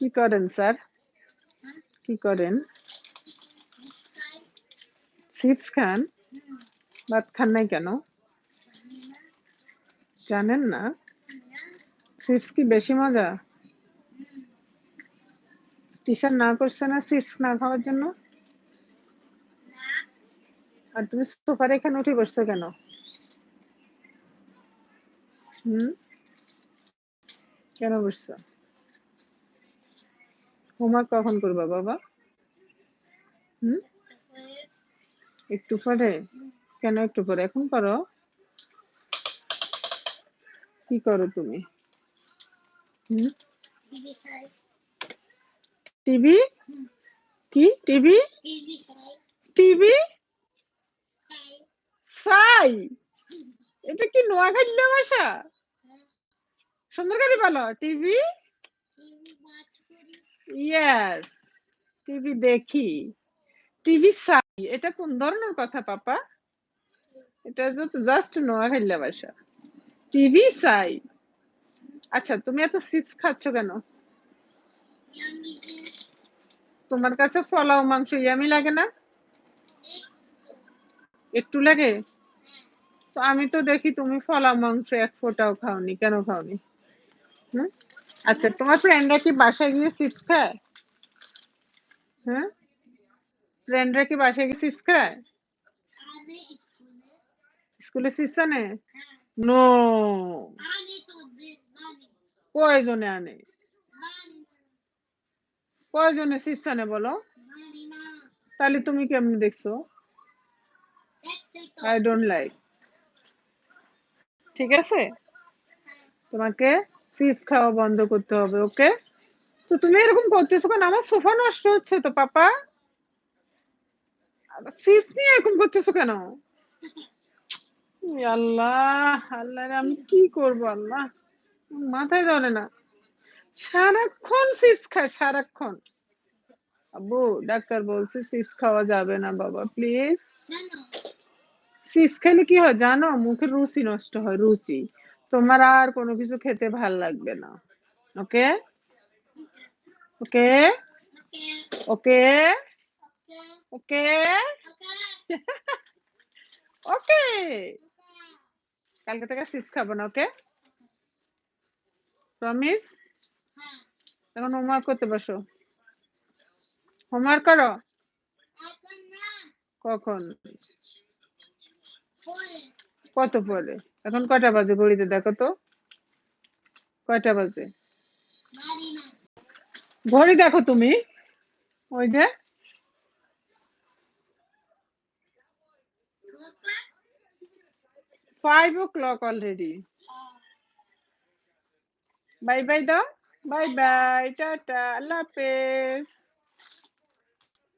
কি করেন, স্যার? কি করেন? চিপস খান? ভাত খান নাই কেন? জানেন না? চিপস কি বেশি মজা? টিচার না করছে না চিপস না খাওয়ার জন্য? আর তুমি সোফার এখানে উঠে বসছো কেন? হুম? কেন বসছো হোমওয়ার্ক কখন করবা বাবা? হুম? একটু পরে? কেন একটু পরে? এখন করো। কি করো তুমি? হুম? টিভি? কি? টিভি? টিভি? সাই! এটা কি নোয়াখালী ভাষা সুন্দর করে বলো। টিভি? ইয়েস টিভি দেখি। টিভি সাই এটা কোন ধরনের কথা, পাপা? এটা তো জাস্ট নোয়াখালী ভাষা। টিভি সাই আচ্ছা তুমি এত চিপস খাচ্ছ কেন? তোমার কাছে পোলাও, মাংস ইয়ামি লাগে না? একটু লাগে? তো আমি তো দেখি তুমি পোলাও, মাংস এক ফোঁটাও খাওনি। কেন খাওনি? হুম? আচ্ছা তোমার ফ্রেন্ডরা কি বাসায় গিয়ে চিপস খায়? হ্যাঁ ফ্রেন্ডরা কি বাসায় গিয়ে চিপস খায়? স্কুলে চিপস আনে? নো কয়জনে আনে? কয়জনে চিপস আনে বলো? তাহলে তুমি কেমনে দেখছ? আই ডোন্ট লাইক ঠিক আছে? তোমাকে চিপস খাওয়া বন্ধ করতে হবে ওকে তো তুমি এরকম করতেছো কেন? আমার সোফা নষ্ট হচ্ছে তো পাপা। চিপস নিয়ে এরকম করতেছো কেন? আল্লাহ আল্লাহ আমি কি করব আল্লাহ? মাথায় ধরে না। সারাক্ষণ চিপস খায় সারাক্ষণ। আব্বু ডাক্তার বলছে চিপস খাওয়া যাবে না বাবা প্লিজ চিপস খেলে কি হয় জানো? মুখের রুচি নষ্ট হয় রুচি। তোমার আর কোনো কিছু খেতে ভালো লাগবে না। ওকে? ওকে? ওকে? ওকে? ওকে? কালকে থেকে সিস খাব না, ওকে? প্রমিস এখন হোমওয়ার্ক করতে বসো। হোমওয়ার্ক করো? কখন? কত পরে এখন কয়টা বাজে ঘড়িতে? দেখো তো। কয়টা বাজে? ঘড়ি দেখো তুমি। ওই যে। Five o'clock already bye bye দাও বাই বাই টাটা আল্লাহ হাফেজ